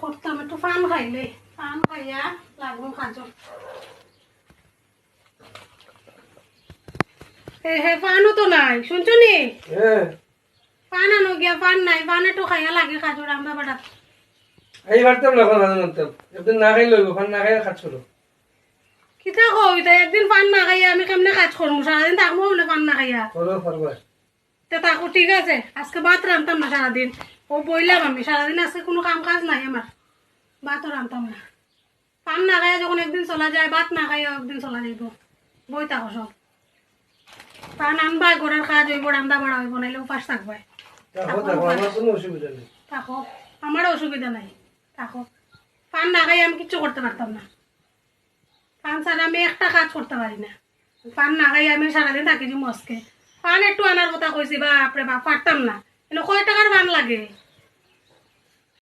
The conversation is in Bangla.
করতাম একটু পান খাইলে পান খাইয়া লাগবো খাজো হে হে পানও তো নাই। শুনছো নি? পান আনো গিয়া পান নাই। পান একটু খাইয়া লাগে খাজো রামদা বাড়া এই পারতাম না এখন জানতাম একদিন না খাই লইব ফান না খাই খাচ্ছিল কিতা কই তাই একদিন পান না খাইয়া আমি কেমনে কাজ করব সারাদিন থাকব বলে পান না খাইয়া করো পারবা তে তাকো ঠিক আছে আজকে ভাত রান্তাম না সারাদিন ও বইলাম আমি সারাদিন আজকে কোনো কাম কাজ নাই আমার। ভাতও রান্তাম না। পান না খাইয়া যখন একদিন চলা যায় ভাত না খাইয়া একদিন চলা যাইব। বই থাকো সব পান আনবা ঘরের কাজ হইব রান্দা বাড়া হইব নাইলে উপাস থাকবাই। থাকো আমারও অসুবিধা নাই। থাকো পান না খাই আমি কিচ্ছু করতে পারতাম না। পান ছাড়া আমি একটা কাজ করতে পারি না। পান না খাই আমি সারাদিন থাকি যে মস্কে। পান একটু আনার কথা কইছি বাপরে বাপ পারতাম না। কয় টাকার পান লাগে?